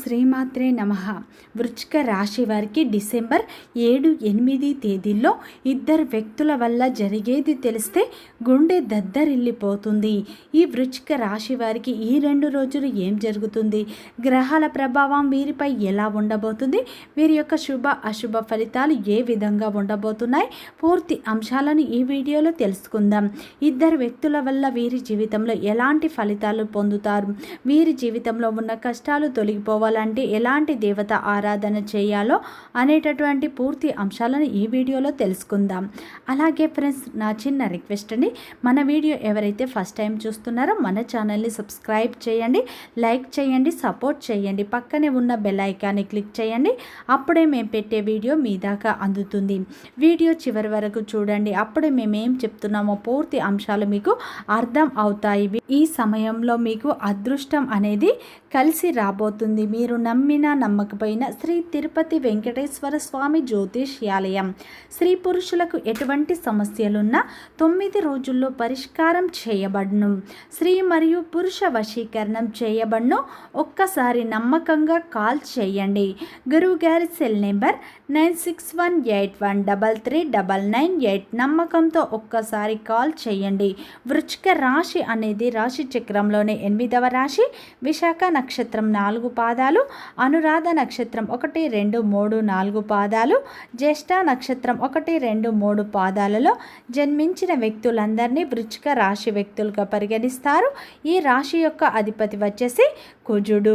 శ్రీమాత్రే నమ. వృచ్చిక రాశి వారికి డిసెంబర్ ఏడు ఎనిమిది తేదీల్లో ఇద్దరు వ్యక్తుల వల్ల జరిగేది తెలిస్తే గుండె దద్దరిల్లిపోతుంది. ఈ వృచ్చిక రాశి వారికి ఈ రెండు రోజులు ఏం జరుగుతుంది? గ్రహాల ప్రభావం వీరిపై ఎలా ఉండబోతుంది? వీరి యొక్క శుభ అశుభ ఫలితాలు ఏ విధంగా ఉండబోతున్నాయి? పూర్తి అంశాలను ఈ వీడియోలో తెలుసుకుందాం. ఇద్దరు వ్యక్తుల వల్ల వీరి జీవితంలో ఎలాంటి ఫలితాలు పొందుతారు? వీరి జీవితంలో ఉన్న కష్టాలు తొలగిపోవాలంటే ఎలాంటి దేవత ఆరాధన చేయాలో అనేటటువంటి పూర్తి అంశాలను ఈ వీడియోలో తెలుసుకుందాం. అలాగే ఫ్రెండ్స్ నా చిన్న రిక్వెస్ట్ అండి. మన వీడియో ఎవరైతే ఫస్ట్ టైం చూస్తున్నారో మన ఛానల్ని సబ్స్క్రైబ్ చేయండి లైక్ చేయండి సపోర్ట్ చేయండి. పక్కనే ఉన్న బెల్ ఐకాన్ని క్లిక్ చేయండి. అప్పుడే మేము పెట్టే వీడియో మీ దాకా అందుతుంది. వీడియో చివరి వరకు చూడండి. అప్పుడే మేము ఏం చెప్తున్నామో పూర్తి అంశాలు మీకు అర్థం అవుతాయి. ఈ సమయంలో మీకు అదృష్టం అనేది కలిసి రాబోతుంది. మీరు నమ్మిన నమ్మకపోయిన శ్రీ తిరుపతి వెంకటేశ్వర స్వామి జ్యోతిష్యాలయం. స్త్రీ పురుషులకు ఎటువంటి సమస్యలున్నా తొమ్మిది రోజుల్లో పరిష్కారం చేయబడును. స్త్రీ మరియు పురుష వశీకరణం చేయబడును. ఒక్కసారి నమ్మకంగా కాల్ చేయండి. గురువు గారి cell number nine six one eight one double three double nine eight నమ్మకంతో ఒక్కసారి కాల్ చేయండి. వృచ్చిక రాశి అనేది రాశి చక్రంలోని ఎనిమిదవ రాశి. విశాఖ నక్షత్రం నాలుగు పాదాలు అనురాధ నక్షత్రం ఒకటి రెండు మూడు నాలుగు పాదాలు జ్యేష్ఠ నక్షత్రం ఒకటి రెండు మూడు పాదాలలో జన్మించిన వ్యక్తులందరినీ వృచ్చిక రాశి వ్యక్తులుగా పరిగణిస్తారు. ఈ రాశి యొక్క అధిపతి వచ్చేసి కుజుడు.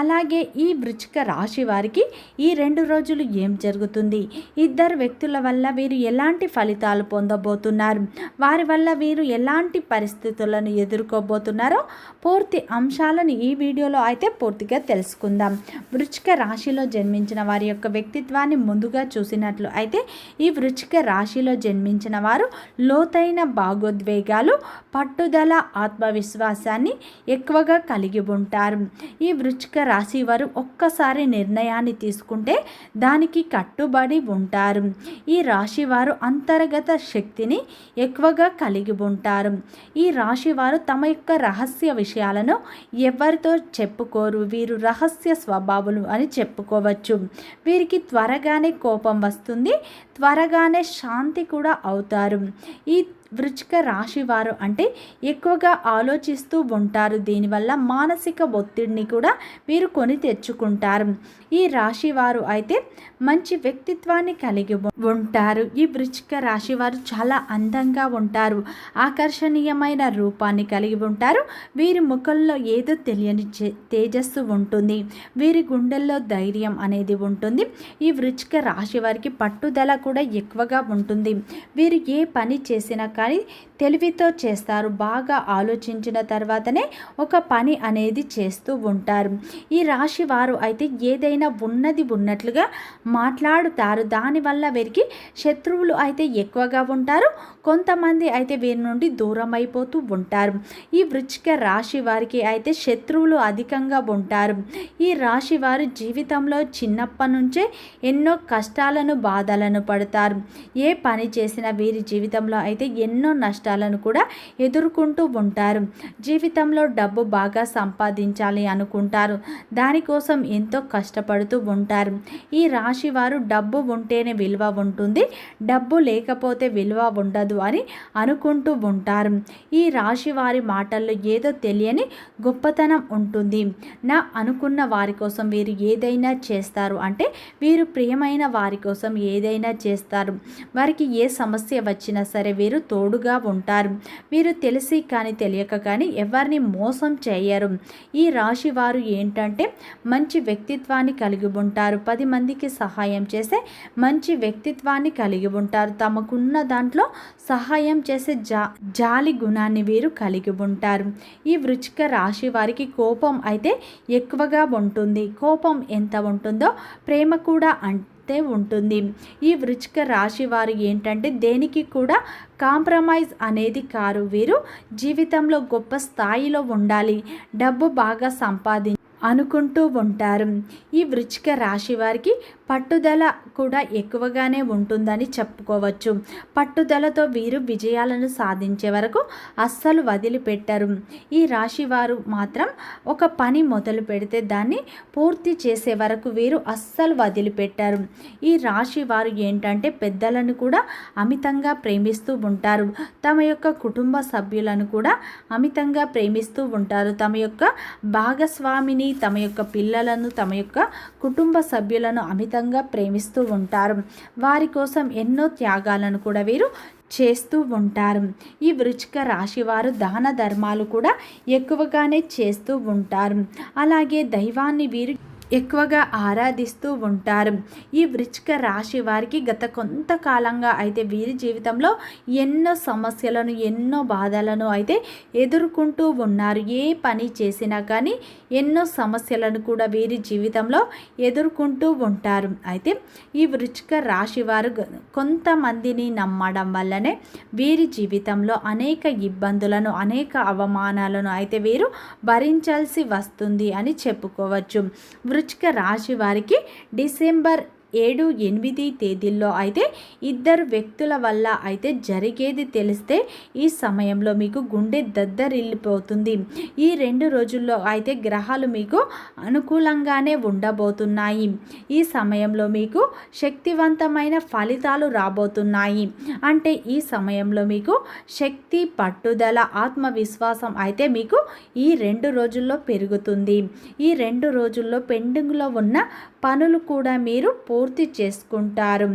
అలాగే ఈ వృచ్చిక రాశి వారికి ఈ రెండు రోజులు ఏం జరుగుతుంది? ఇద్దరు వ్యక్తుల వల్ల వీరు ఎలాంటి ఫలితాలు పొందబోతున్నారు? వారి వల్ల వీరు ఎలాంటి పరిస్థితులను ఎదుర్కోబోతున్నారో పూర్తి అంశాలను ఈ వీడియోలో అయితే పూర్తిగా తెలుసుకుందాం. వృచ్చిక రాశిలో జన్మించిన వారి యొక్క వ్యక్తిత్వాన్ని ముందుగా చూసినట్లు అయితే ఈ వృచ్చిక రాశిలో జన్మించిన వారు లోతైన భాగోద్వేగాలు పట్టుదల ఆత్మవిశ్వాసాన్ని ఎక్కువగా కలిగి ఉంటారు. ఈ వృచ్చిక రాశి వారు ఒక్కసారి నిర్ణయాన్ని తీసుకుంటే దానికి కట్టుబడి ఉంటారు. ఈ రాశి వారు అంతర్గత శక్తిని ఎక్కువగా కలిగి ఉంటారు. ఈ రాశి వారు తమ యొక్క రహస్య విషయాలను ఎవరితో చెప్పుకోరు. వీరు రహస్య స్వభావులు అని చెప్పుకోవచ్చు. వీరికి త్వరగానే కోపం వస్తుంది. త్వరగానే శాంతి కూడా అవుతారు. ఈ వృచ్చిక రాశి వారు అంటే ఎక్కువగా ఆలోచిస్తూ ఉంటారు. దీనివల్ల మానసిక ఒత్తిడిని కూడా వీరు కొని తెచ్చుకుంటారు. ఈ రాశి వారు అయితే మంచి వ్యక్తిత్వాన్ని కలిగి ఉంటారు. ఈ వృచ్చిక రాశి వారు చాలా అందంగా ఉంటారు. ఆకర్షణీయమైన రూపాన్ని కలిగి ఉంటారు. వీరి ముఖంలో ఏదో తెలియని తేజస్సు ఉంటుంది. వీరి గుండెల్లో ధైర్యం అనేది ఉంటుంది. ఈ వృచ్చిక రాశి వారికి పట్టుదల కూడా ఎక్కువగా ఉంటుంది. వీరు ఏ పని చేసినా కానీ తెలివితో చేస్తారు. బాగా ఆలోచించిన తర్వాతనే ఒక పని అనేది చేస్తూ ఉంటారు. ఈ రాశి వారు అయితే ఏదైనా ఉన్నది ఉన్నట్లుగా మాట్లాడుతారు. దానివల్ల వీరికి శత్రువులు అయితే ఎక్కువగా ఉంటారు. కొంతమంది అయితే వీరి నుండి దూరం అయిపోతూ ఉంటారు. ఈ వృచ్చిక రాశి వారికి అయితే శత్రువులు అధికంగా ఉంటారు. ఈ రాశి వారు జీవితంలో చిన్నప్పటి నుంచే ఎన్నో కష్టాలను బాధలను పడతారు. ఏ పని చేసినా వీరి జీవితంలో అయితే ఎన్నో నష్టాలను కూడా ఎదుర్కొంటూ ఉంటారు. జీవితంలో డబ్బు బాగా సంపాదించాలి అనుకుంటారు. దానికోసం ఎంతో కష్టపడుతూ ఉంటారు. ఈ రాశి వారు డబ్బు ఉంటేనే విలువ ఉంటుంది. డబ్బు లేకపోతే విలువ ఉండదు అని అనుకుంటూ ఉంటారు. ఈ రాశి వారి మాటల్లో ఏదో తెలియని గొప్పతనం ఉంటుంది. నా అనుకున్న వారి కోసం వీరు ఏదైనా చేస్తారు. అంటే వీరు ప్రియమైన వారి కోసం ఏదైనా చేస్తారు. వారికి ఏ సమస్య వచ్చినా సరే వీరు తోడుగా ఉంటారు. మీరు తెలిసి కానీ తెలియక కానీ ఎవరిని మోసం చేయరు. ఈ రాశి వారు ఏంటంటే మంచి వ్యక్తిత్వాన్ని కలిగి ఉంటారు. పది మందికి సహాయం చేసే మంచి వ్యక్తిత్వాన్ని కలిగి ఉంటారు. తమకున్న దాంట్లో సహాయం చేసే జా జాలి గుణాన్ని వీరు కలిగి ఉంటారు. ఈ వృచ్చిక రాశి వారికి కోపం అయితే ఎక్కువగా ఉంటుంది. కోపం ఎంత ఉంటుందో ప్రేమ కూడా అంటే ఉంటుంది. ఈ వృచ్చిక రాశి వారు ఏంటంటే దేనికి కూడా కాంప్రమైజ్ అనేది కారు వీరు జీవితంలో గొప్ప స్థాయిలో ఉండాలి. డబ్బు బాగా సంపాది అనుకుంటూ ఉంటారు. ఈ వృచ్చిక రాశి వారికి పట్టుదల కూడా ఎక్కువగానే ఉంటుందని చెప్పుకోవచ్చు. పట్టుదలతో వీరు విజయాలను సాధించే వరకు అస్సలు వదిలిపెట్టరు. ఈ రాశి వారు మాత్రం ఒక పని మొదలు పెడితే దాన్ని పూర్తి చేసే వరకు వీరు అస్సలు వదిలిపెట్టారు. ఈ రాశి వారు ఏంటంటే పెద్దలను కూడా అమితంగా ప్రేమిస్తూ ఉంటారు. తమ యొక్క కుటుంబ సభ్యులను కూడా అమితంగా ప్రేమిస్తూ ఉంటారు. తమ యొక్క భాగస్వామిని తమ యొక్క పిల్లలను తమ యొక్క కుటుంబ సభ్యులను అమితంగా ప్రేమిస్తూ ఉంటారు. వారి కోసం ఎన్నో త్యాగాలను కూడా వీరు చేస్తూ ఉంటారు. ఈ వృచ్చిక రాశి వారు దాన ధర్మాలు కూడా ఎక్కువగానే చేస్తూ ఉంటారు. అలాగే దైవాన్ని వీరు ఎక్కువగా ఆరాధిస్తూ ఉంటారు. ఈ వృచ్చిక రాశి వారికి గత కొంతకాలంగా అయితే వీరి జీవితంలో ఎన్నో సమస్యలను ఎన్నో బాధలను అయితే ఎదుర్కొంటూ ఉన్నారు. ఏ పని చేసినా కానీ ఎన్నో సమస్యలను కూడా వీరి జీవితంలో ఎదుర్కొంటూ ఉంటారు. అయితే ఈ వృచ్చిక రాశి వారు కొంతమందిని నమ్మడం వల్లనే వీరి జీవితంలో అనేక ఇబ్బందులను అనేక అవమానాలను అయితే వీరు భరించాల్సి వస్తుంది అని చెప్పుకోవచ్చు. వృచ్చిక రాశి వారికి డిసెంబర్ ఏడు ఎనిమిది తేదీల్లో అయితే ఇద్దరు వ్యక్తుల వల్ల అయితే జరిగేది తెలిస్తే ఈ సమయంలో మీకు గుండె దద్దరిల్లిపోతుంది. ఈ రెండు రోజుల్లో అయితే గ్రహాలు మీకు అనుకూలంగానే ఉండబోతున్నాయి. ఈ సమయంలో మీకు శక్తివంతమైన ఫలితాలు రాబోతున్నాయి. అంటే ఈ సమయంలో మీకు శక్తి పట్టుదల ఆత్మవిశ్వాసం అయితే మీకు ఈ రెండు రోజుల్లో పెరుగుతుంది. ఈ రెండు రోజుల్లో పెండింగ్లో ఉన్న పనులు కూడా మీరు పూర్తి చేసుకుంటారు.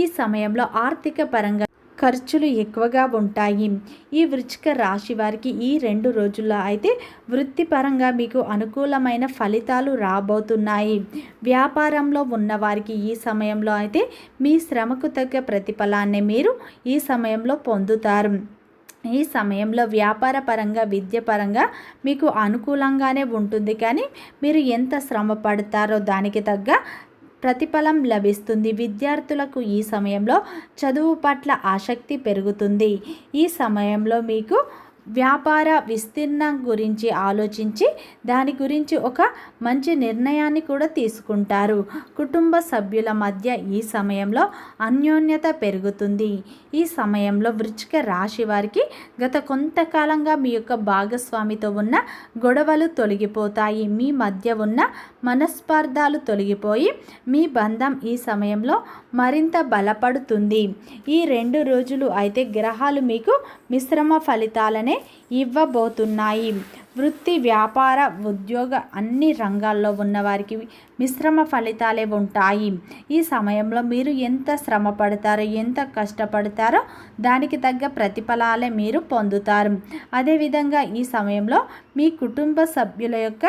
ఈ సమయంలో ఆర్థిక పరంగా ఖర్చులు ఎక్కువగా ఉంటాయి. ఈ వృచ్చిక రాశి వారికి ఈ రెండు రోజుల్లో అయితే వృత్తిపరంగా మీకు అనుకూలమైన ఫలితాలు రాబోతున్నాయి. వ్యాపారంలో ఉన్నవారికి ఈ సమయంలో అయితే మీ శ్రమకు తగ్గ ప్రతిఫలాన్ని మీరు ఈ సమయంలో పొందుతారు. ఈ సమయంలో వ్యాపార పరంగా విద్య పరంగా మీకు అనుకూలంగానే ఉంటుంది. కానీ మీరు ఎంత శ్రమ పడతారో దానికి తగ్గ ప్రతిఫలం లభిస్తుంది. విద్యార్థులకు ఈ సమయంలో చదువు పట్ల ఆసక్తి పెరుగుతుంది. ఈ సమయంలో మీకు వ్యాపార విస్తీర్ణం గురించి ఆలోచించి దాని గురించి ఒక మంచి నిర్ణయాన్ని కూడా తీసుకుంటారు. కుటుంబ సభ్యుల మధ్య ఈ సమయంలో అన్యోన్యత పెరుగుతుంది. ఈ సమయంలో వృచ్చిక రాశి వారికి గత కొంతకాలంగా మీ యొక్క భాగస్వామితో ఉన్న గొడవలు తొలగిపోతాయి. మీ మధ్య ఉన్న మనస్పార్థాలు తొలగిపోయి మీ బంధం ఈ సమయంలో మరింత బలపడుతుంది. ఈ రెండు రోజులు అయితే గ్రహాలు మీకు మిశ్రమ ఫలితాలనే ఇవ్వబోతున్నాయి. వృత్తి వ్యాపార ఉద్యోగ అన్ని రంగాల్లో ఉన్నవారికి మిశ్రమ ఫలితాలే ఉంటాయి. ఈ సమయంలో మీరు ఎంత శ్రమ పడతారో ఎంత కష్టపడతారో దానికి తగ్గ ప్రతిఫలాలే మీరు పొందుతారు. అదేవిధంగా ఈ సమయంలో మీ కుటుంబ సభ్యుల యొక్క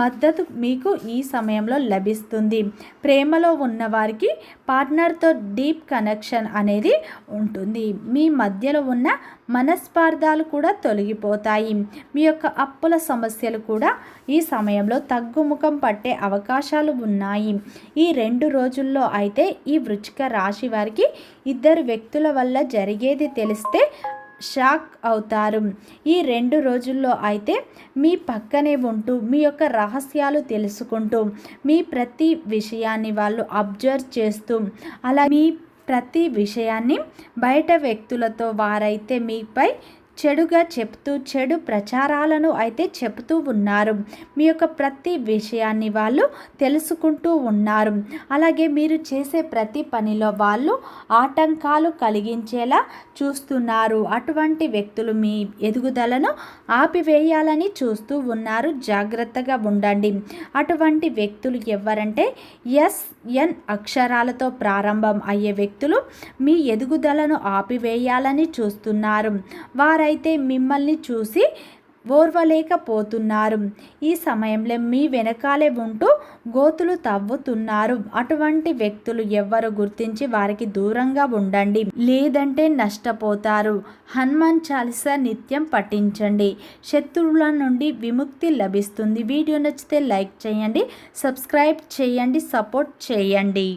మద్దతు మీకు ఈ సమయంలో లభిస్తుంది. ప్రేమలో ఉన్నవారికి పార్ట్నర్తో డీప్ కనెక్షన్ అనేది ఉంటుంది. మీ మధ్యలో ఉన్న మనస్పార్థాలు కూడా తొలగిపోతాయి. మీ యొక్క అప్పుల సమస్యలు కూడా ఈ సమయంలో తగ్గుముఖం పట్టే అవకాశాలు ఉన్నాయి. ఈ రెండు రోజుల్లో అయితే ఈ వృచ్చిక రాశి వారికి ఇద్దరు వ్యక్తుల వల్ల జరిగేది తెలిస్తే షాక్ అవుతారు. ఈ రెండు రోజుల్లో అయితే మీ పక్కనే ఉంటూ మీ యొక్క రహస్యాలు తెలుసుకుంటూ మీ ప్రతి విషయాన్ని వాళ్ళు అబ్జర్వ్ చేస్తూ అలా మీ ప్రతి విషయాన్ని బయట వ్యక్తులతో వారైతే మీపై చెడుగా చెప్తూ చెడు ప్రచారాలను అయితే చెబుతూ ఉన్నారు. మీ యొక్క ప్రతి విషయాన్ని వాళ్ళు తెలుసుకుంటూ ఉన్నారు. అలాగే మీరు చేసే ప్రతి పనిలో వాళ్ళు ఆటంకాలు కలిగించేలా చూస్తున్నారు. అటువంటి వ్యక్తులు మీ ఎదుగుదలను ఆపివేయాలని చూస్తూ ఉన్నారు. జాగ్రత్తగా ఉండండి. అటువంటి వ్యక్తులు ఎవరంటే ఎస్ ఎన్ అక్షరాలతో ప్రారంభం అయ్యే వ్యక్తులు మీ ఎదుగుదలను ఆపివేయాలని చూస్తున్నారు. వారు ఎవరైతే మిమ్మల్ని చూసి ఓర్వలేకపోతున్నారు ఈ సమయంలో మీ వెనకాలే ఉంటూ గోతులు తవ్వుతున్నారు. అటువంటి వ్యక్తులు ఎవ్వరు గుర్తించి వారికి దూరంగా ఉండండి. లేదంటే నష్టపోతారు. హనుమాన్ చాలీసా నిత్యం పఠించండి. శత్రువుల నుండి విముక్తి లభిస్తుంది. వీడియో నచ్చితే లైక్ చేయండి సబ్స్క్రైబ్ చేయండి సపోర్ట్ చేయండి.